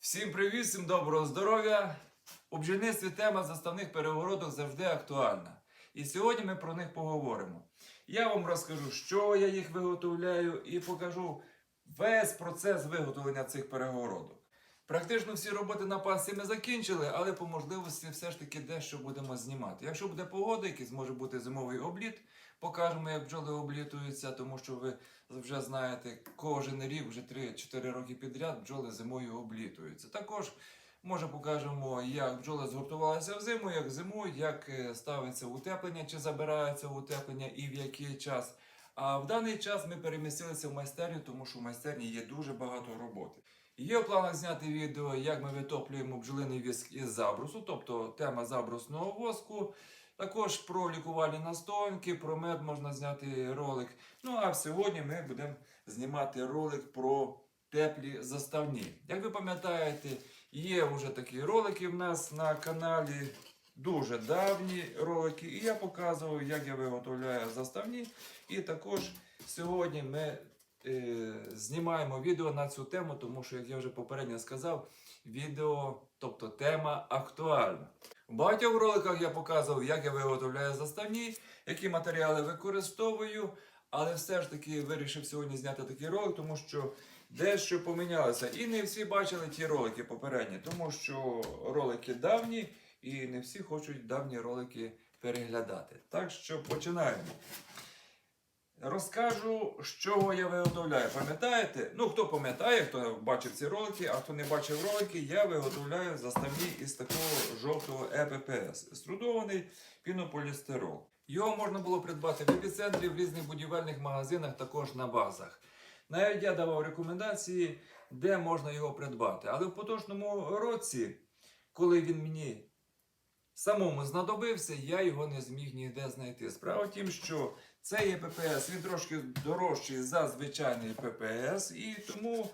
Всім привіт, всім доброго здоров'я! У бджільництві тема заставних перегородок завжди актуальна. І сьогодні ми про них поговоримо. Я вам розкажу, що я їх виготовляю, і покажу весь процес виготовлення цих перегородок. Практично всі роботи на пасі ми закінчили, але по можливості все ж таки дещо будемо знімати. Якщо буде погода, якийсь може бути зимовий обліт, покажемо, як бджоли облітуються, тому що ви вже знаєте, кожен рік, вже 3-4 роки підряд бджоли зимою облітуються. Також може покажемо, як бджоли згуртувалися взиму, як зимують, як е, ставиться утеплення, чи забирається утеплення і в який час. А в даний час ми перемістилися в майстерню, тому що в майстерні є дуже багато роботи. Є в планах зняти відео, як ми витоплюємо бджолиний віск із забрусу, тобто тема забрусного воску. Також про лікувальні настоянки, про мед можна зняти ролик. Ну а сьогодні ми будемо знімати ролик про теплі заставні. Як ви пам'ятаєте, є вже такі ролики в нас на каналі. Дуже давні ролики, і я показував, як я виготовляю заставні. І також сьогодні ми знімаємо відео на цю тему, тому що, як я вже попередньо сказав, відео, тобто тема актуальна. В багатьох роликах я показував, як я виготовляю заставні, які матеріали використовую, але все ж таки вирішив сьогодні зняти такий ролик, тому що дещо помінялося. І не всі бачили ті ролики попередні, тому що ролики давні, і не всі хочуть давні ролики переглядати. Так що починаємо. Розкажу, з чого я виготовляю. Пам'ятаєте? Ну, хто пам'ятає, хто бачив ці ролики, а хто не бачив ролики, я виготовляю заставні із такого жовтого ЕППС. Струдований пінополістирол. Його можна було придбати в епіцентрі, в різних будівельних магазинах, також на базах. Навіть я давав рекомендації, де можна його придбати. Але в поточному році, коли він мені самому знадобився, я його не зміг ніде знайти. Справа в тім, що цей ППС він трошки дорожчий за звичайний ППС, і тому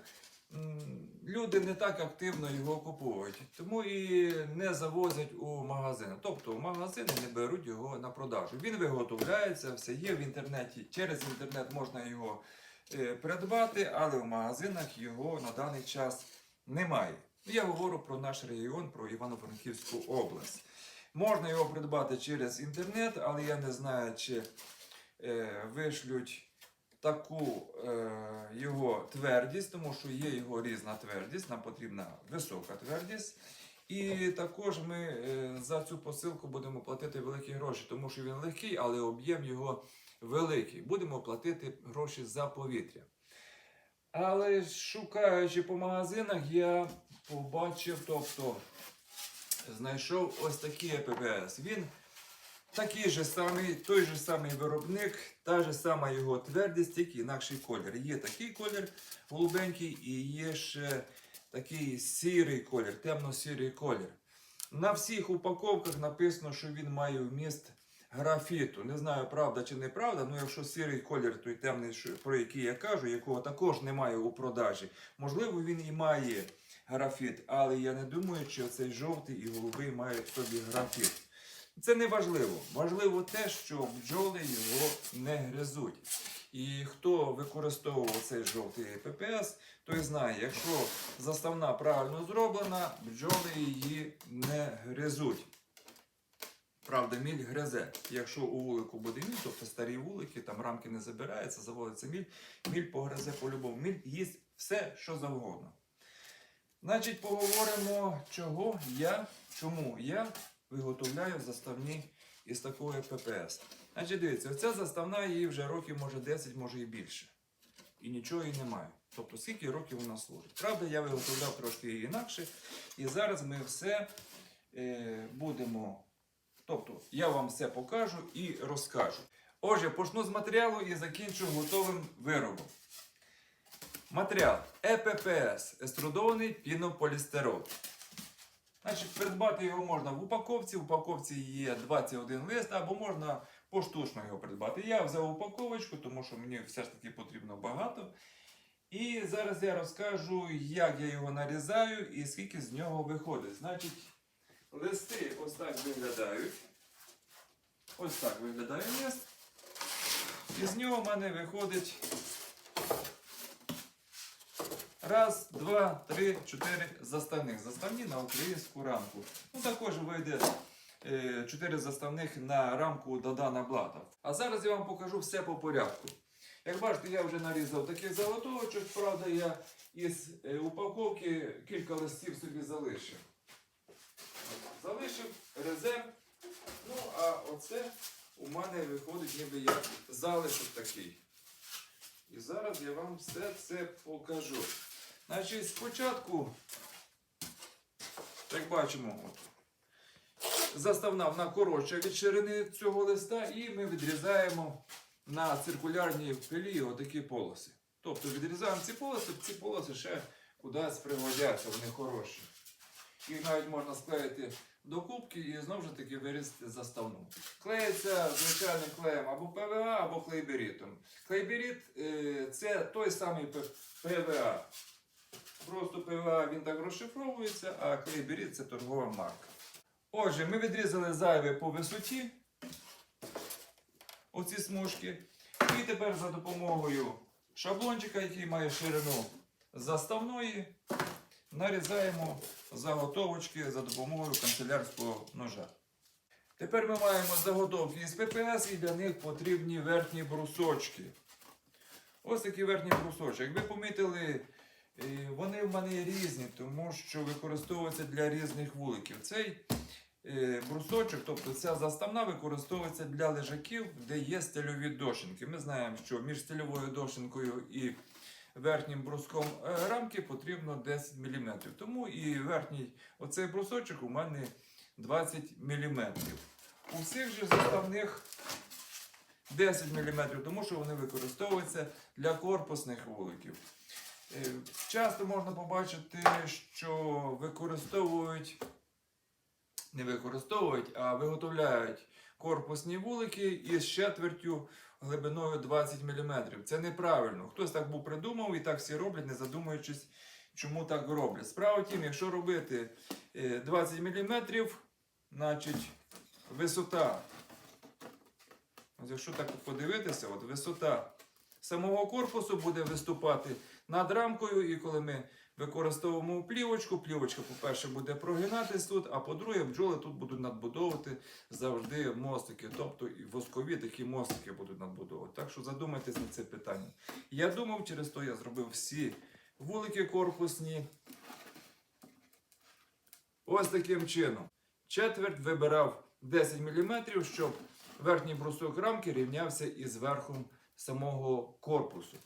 люди не так активно його купують, тому і не завозять у магазини. Тобто в магазини не беруть його на продажу. Він виготовляється, все є в інтернеті. Через інтернет можна його е, придбати, але в магазинах його на даний час немає. Я говорю про наш регіон, про Івано-Франківську область. Можна його придбати через інтернет, але я не знаю, чи вишлють таку е, його твердість, тому що є його різна твердість, нам потрібна висока твердість. І також ми е, за цю посилку будемо платити великі гроші, тому що він легкий, але об'єм його великий. Будемо платити гроші за повітря. Але шукаючи по магазинах, я побачив, тобто знайшов ось такий ЕППС. Він такий же самий, той же самий виробник, та ж сама його твердість, тільки інакший колір. Є такий колір голубенький і є ще такий сірий колір, темно-сірий колір. На всіх упаковках написано, що він має вміст графіту. Не знаю, правда чи неправда, але якщо сірий колір, той темний, про який я кажу, якого також немає у продажі, можливо, він і має графіт, але я не думаю, що цей жовтий і голубий мають собі графіт. Це не важливо. Важливо те, що бджоли його не гризуть. І хто використовував цей жовтий ППС, той знає, якщо заставна правильно зроблена, бджоли її не гризуть. Правда, міль гризе. Якщо у вулику буде міль, тобто старі вулики, там рамки не забираються, заводиться міль, міль погризе по-любому. Міль їсть все, що завгодно. Значить, поговоримо, чого я, чому я виготовляю заставні із такої ППС. Значить, дивіться, оця заставна її вже років, може 10, може і більше. І нічого їй немає. Тобто, скільки років вона служить. Правда, я виготовляв трошки її інакше. І зараз ми все е, будемо. Тобто, я вам все покажу і розкажу. Отже, почну з матеріалу і закінчу готовим виробом. Матеріал ЕППС еструдований пінополістирол. Значить, придбати його можна в упаковці. В упаковці є 21 лист, або можна поштучно його придбати. Я взяв упаковочку, тому що мені все ж таки потрібно багато. І зараз я розкажу, як я його нарізаю і скільки з нього виходить. Значить, листи ось так виглядають. Ось так виглядає лист. І з нього в мене виходить Раз, два, три, чотири заставних. Заставні на українську рамку. Ну також вийде е, чотири заставних на рамку Дадана Блата. А зараз я вам покажу все по порядку. Як бачите, я вже нарізав таких заготовочок, правда, я із е, упаковки кілька листів собі залишив. Залишив резерв. Ну, а оце у мене виходить ніби як залишок такий. І зараз я вам все це покажу. Значить, спочатку, як бачимо, от, заставна вона коротша від ширини цього листа, і ми відрізаємо на циркулярній пилі отакі полоси. Тобто відрізаємо ці полоси, ці полоси ще кудись пригодяться, вони хороші. Їх навіть можна склеїти до кубки і знову ж таки вирізати заставну. Клеїться звичайним клеєм або ПВА, або клейберітом. Клейберіт е, це той самий ПВА. Просто ПВА він так розшифровується, а клейберіт це торгова марка. Отже, ми відрізали зайве по висоті оці смужки. І тепер за допомогою шаблончика, який має ширину заставної, нарізаємо заготовочки за допомогою канцелярського ножа. Тепер ми маємо заготовки із ППС і для них потрібні верхні брусочки. Ось такі верхні брусочки. Як ви помітили, вони в мене різні, тому що використовуються для різних вуликів. Цей е, брусочок, тобто ця заставна використовується для лежаків, де є стильові дошинки. Ми знаємо, що між стильовою дошинкою і верхнім бруском е, рамки потрібно 10 мм. Тому і верхній оцей брусочок у мене 20 мм. У всіх же заставних 10 мм, тому що вони використовуються для корпусних вуликів. Е, Часто можна побачити, що використовують, не використовують, а виготовляють корпусні вулики із четвертю глибиною 20 мм. Це неправильно. Хтось так був придумав і так всі роблять, не задумуючись, чому так роблять. Справа тім, якщо робити е, 20 мм, значить висота. Ось Якщо так подивитися, от висота самого корпусу буде виступати над рамкою, і коли ми використовуємо плівочку, плівочка, по-перше, буде прогинатись тут, а по-друге, бджоли тут будуть надбудовувати завжди мостики. Тобто і воскові такі мостики будуть надбудовувати. Так що задумайтесь над це питання. Я думав, через то я зробив всі вулики корпусні. Ось таким чином. Четверть вибирав 10 мм, щоб верхній брусок рамки рівнявся із верхом самого корпусу.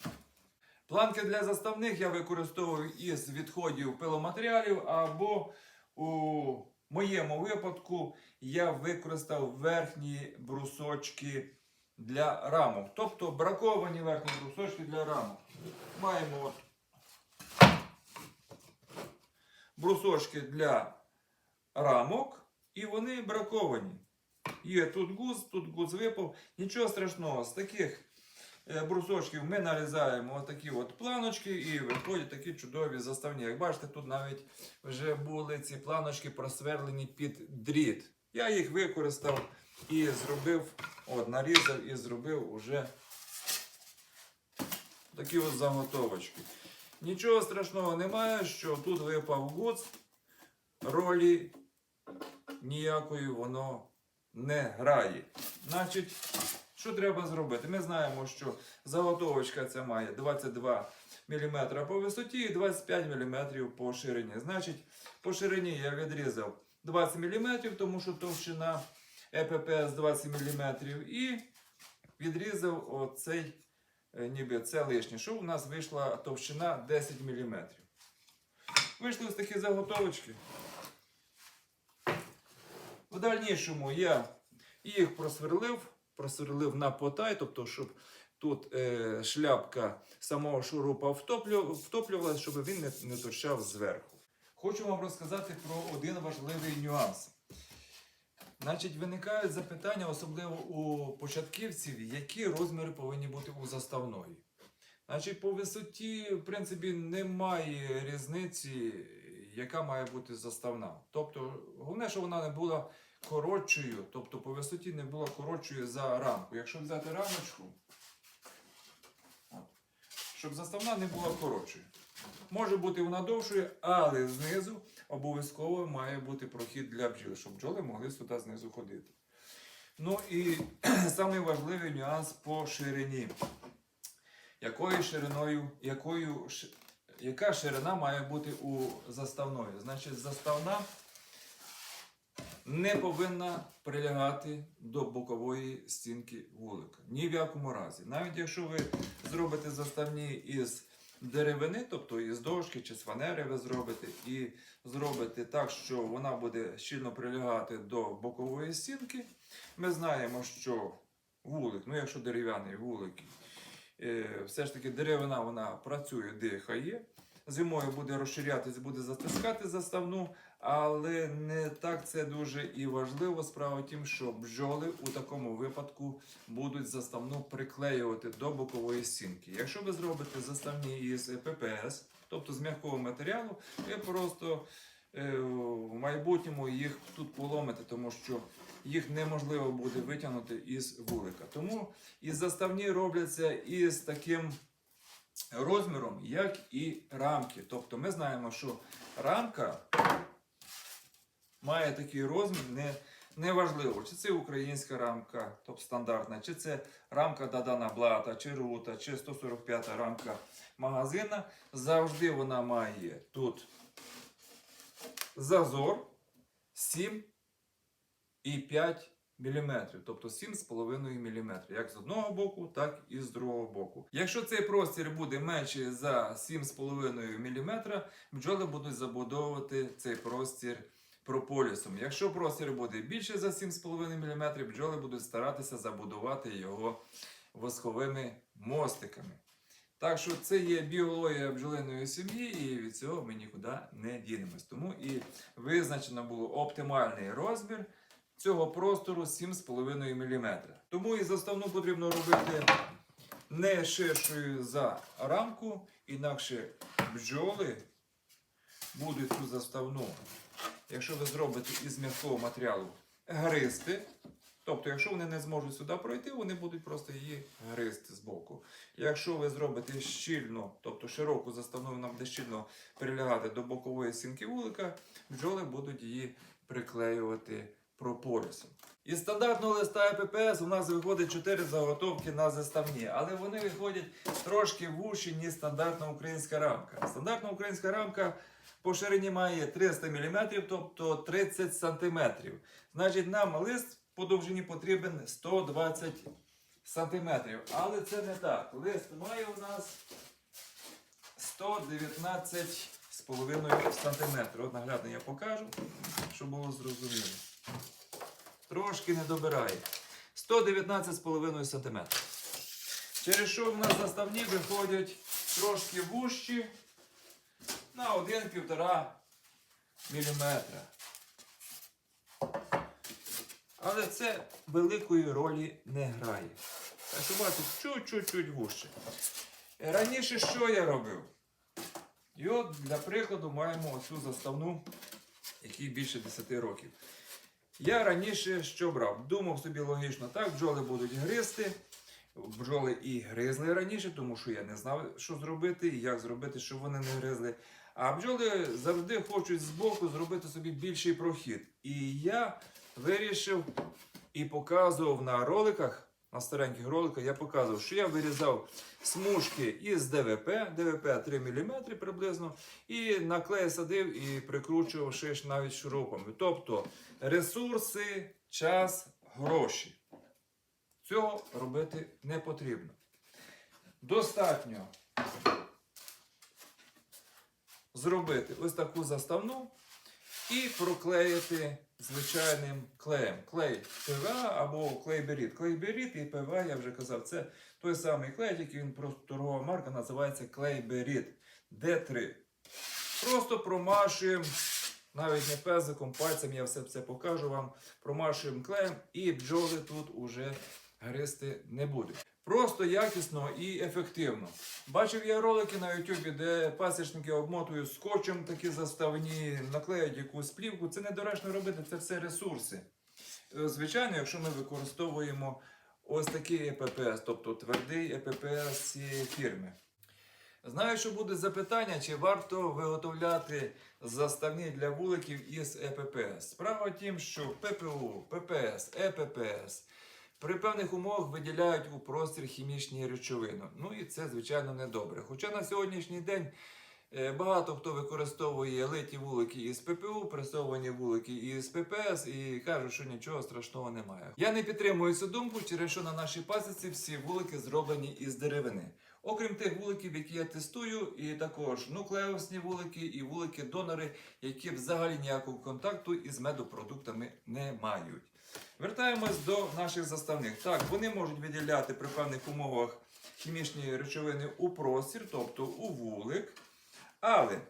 Планки для заставних я використовую із відходів пиломатеріалів, або у моєму випадку я використав верхні брусочки для рамок. Тобто браковані верхні брусочки для рамок. Маємо от брусочки для рамок, і вони браковані. Є тут гуз, тут гуз випав. Нічого страшного, з таких брусочків ми нарізаємо отакі от планочки і виходять такі чудові заставні. Як бачите, тут навіть вже були ці планочки просверлені під дріт. Я їх використав і зробив, от, нарізав і зробив уже такі от заготовочки. Нічого страшного немає, що тут випав гуц, ролі ніякої воно не грає. Значить, що треба зробити? Ми знаємо, що заготовочка ця має 22 мм по висоті і 25 мм по ширині. Значить, по ширині я відрізав 20 мм, тому що товщина ЕППС 20 мм. І відрізав оцей, е, ніби це лишнє, що у нас вийшла товщина 10 мм. Вийшли ось такі заготовочки. В дальнішому я їх просверлив, просверлив на потай, тобто, щоб тут е, шляпка самого шурупа втоплювалася, щоб він не, не торчав зверху. Хочу вам розказати про один важливий нюанс. Значить, виникають запитання, особливо у початківців, які розміри повинні бути у заставної. Значить, по висоті, в принципі, немає різниці, яка має бути заставна. Тобто, головне, щоб вона не була коротшою, тобто по висоті не була коротшою за рамку. Якщо взяти рамочку, щоб заставна не була коротшою. Може бути вона довшою, але знизу обов'язково має бути прохід для бджіл, щоб бджоли могли сюди знизу ходити. Ну і самий важливий нюанс по ширині. Якою шириною, якою, яка ширина має бути у заставної? Значить, заставна не повинна прилягати до бокової стінки вулика. Ні в якому разі. Навіть якщо ви зробите заставні із деревини, тобто із дошки чи з фанери ви зробите, і зробите так, що вона буде щільно прилягати до бокової стінки, ми знаємо, що вулик, ну якщо дерев'яний вулик, е, все ж таки деревина вона працює, дихає. Зимою буде розширятись, буде затискати заставну, але не так це дуже і важливо. Справа в тім, що бджоли у такому випадку будуть заставну приклеювати до бокової стінки. Якщо ви зробите заставні із ППС, тобто з м'якого матеріалу, ви просто е, в майбутньому їх тут поломите, тому що їх неможливо буде витягнути із вулика. Тому і заставні робляться із таким розміром, як і рамки. Тобто ми знаємо, що рамка має такий розмір, не, неважливо, чи це українська рамка, тобто стандартна, чи це рамка Дадана Блата, чи Рута, чи 145 рамка магазина. Завжди вона має тут зазор 7 і 5 мм, тобто 7,5 мм, як з одного боку, так і з другого боку. Якщо цей простір буде менший за 7,5 мм, бджоли будуть забудовувати цей простір прополісом. Якщо простір буде більше за 7,5 мм, бджоли будуть старатися забудувати його восковими мостиками. Так що це є біологія бджолиної сім'ї, і від цього ми нікуди не дінемось. Тому і визначено було оптимальний розмір цього простору 7,5 мм. Тому і заставну потрібно робити не ширшою за рамку, інакше бджоли будуть цю заставну, якщо ви зробите із м'якого матеріалу, гристи. Тобто, якщо вони не зможуть сюди пройти, вони будуть просто її гризти з боку. Якщо ви зробите щільно, тобто широку заставну, вона буде щільно прилягати до бокової стінки вулика, бджоли будуть її приклеювати прополісом. Із стандартного листа ЕППС у нас виходить 4 заготовки на заставні, але вони виходять трошки вужчі, ніж стандартна українська рамка. Стандартна українська рамка по ширині має 300 мм, тобто 30 см. Значить, нам лист по довжині потрібен 120 см. Але це не так. Лист має у нас 119,5 см. От наглядно я покажу, щоб було зрозуміло. Трошки не добирає. 119,5 см. Через що в нас заставні виходять трошки вужчі на 1-1,5 мм. Але це великої ролі не грає. Так що бачите, чуть-чуть вужче. Раніше що я робив? І от для прикладу маємо оцю заставну, якій більше 10 років. Я раніше що брав? Думав собі логічно, так, бджоли будуть гризти. Бджоли і гризли раніше, тому що я не знав, що зробити і як зробити, щоб вони не гризли. А бджоли завжди хочуть збоку зробити собі більший прохід. І я вирішив і показував на роликах, на стареньких роликах, я показував, що я вирізав смужки із ДВП, ДВП 3 мм приблизно, і на клей садив і прикручував шиш навіть шурупами. Тобто ресурси, час, гроші. Цього робити не потрібно. Достатньо зробити ось таку заставну і проклеїти звичайним клеєм. Клей ПВА або клей беріт. І ПВА, я вже казав, це той самий клей, тільки він просто торгова марка називається клей беріт D3. Просто промашуємо, навіть не пезиком, пальцем я все це покажу вам. Промашуємо клеєм і бджоли тут уже гристи не будуть. Просто якісно і ефективно. Бачив я ролики на YouTube, де пасічники обмотують скотчем такі заставні, наклеють якусь плівку. Це недоречно робити, це все ресурси. Е, Звичайно, якщо ми використовуємо ось такий ЕППС, тобто твердий ЕППС цієї фірми. Знаю, що буде запитання, чи варто виготовляти заставні для вуликів із ЕППС. Справа в тім, що ППУ, ППС, ЕППС при певних умовах виділяють у простір хімічні речовини. Ну і це, звичайно, недобре. Хоча на сьогоднішній день е, багато хто використовує литі вулики із ППУ, пресовані вулики із ППС і кажуть, що нічого страшного немає. Я не підтримую цю думку, через що на нашій пасіці всі вулики зроблені із деревини. Окрім тих вуликів, які я тестую, і також нуклеусні вулики і вулики-донори, які взагалі ніякого контакту із медопродуктами не мають. Вертаємось до наших заставних. Так, вони можуть виділяти при певних умовах хімічні речовини у простір, тобто у вулик. Але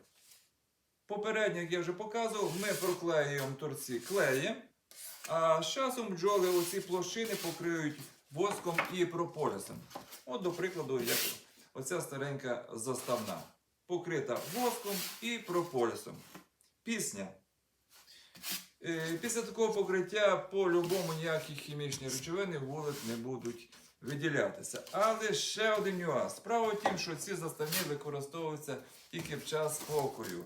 попередньо, як я вже показував, ми проклеюємо торці клеєм, а з часом бджоли оці площини покриють воском і прополісом. От, до прикладу, як оця старенька заставна, покрита воском і прополісом. Пісня. Е, Після такого покриття по-любому ніякі хімічні речовини вулик не будуть виділятися. Але ще один нюанс. Справа в тім, що ці заставні використовуються тільки в час спокою.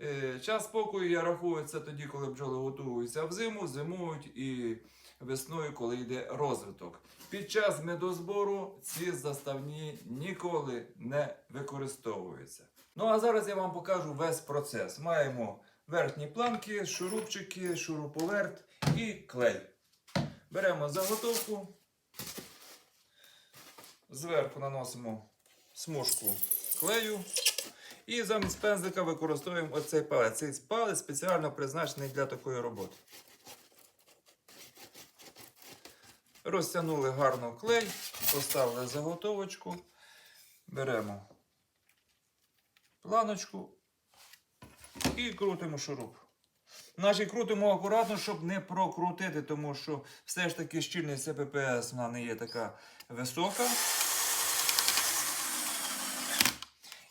Е, Час спокою я рахую це тоді, коли бджоли готуються в зиму, зимують і весною, коли йде розвиток. Під час медозбору ці заставні ніколи не використовуються. Ну а зараз я вам покажу весь процес. Маємо верхні планки, шурупчики, шуруповерт і клей. Беремо заготовку, зверху наносимо смужку клею. І замість пензлика використовуємо оцей палець. Цей палець спеціально призначений для такої роботи. Розтягнули гарно клей, поставили заготовочку, беремо планочку і крутимо шуруп. Значить, крутимо акуратно, щоб не прокрутити, тому що все ж таки щільність ППС вона не є така висока.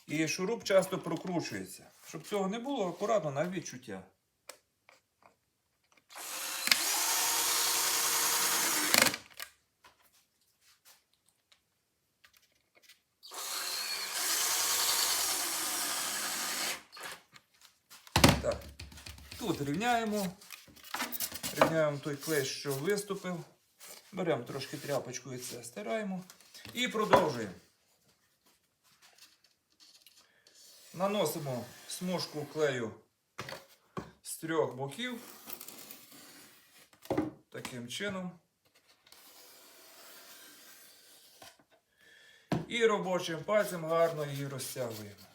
І шуруп часто прокручується. Щоб цього не було, акуратно на відчуття. Так. Рівняємо. Рівняємо той клей, що виступив. Беремо трошки тряпочку і це стираємо. І продовжуємо. Наносимо смужку клею з трьох боків. Таким чином. І робочим пальцем гарно її розтягуємо.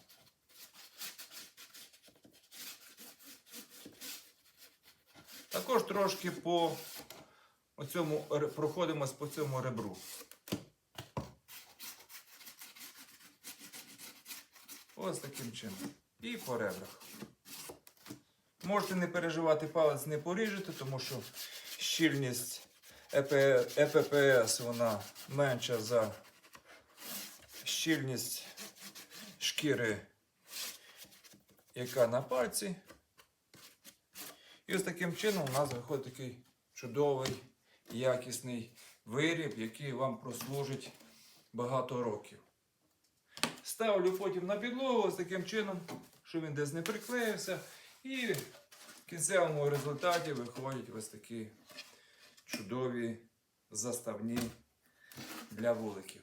Також трошки по оцьому проходимось по цьому ребру. Ось таким чином. І по ребрах. Можете не переживати, палець не поріжете, тому що щільність ЕП, ЕППС вона менша за щільність шкіри, яка на пальці. І ось таким чином у нас виходить такий чудовий, якісний виріб, який вам прослужить багато років. Ставлю потім на підлогу ось таким чином, щоб він десь не приклеївся. І в кінцевому результаті виходять ось такі чудові заставні для вуликів.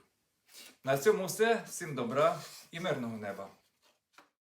На цьому все. Всім добра і мирного неба!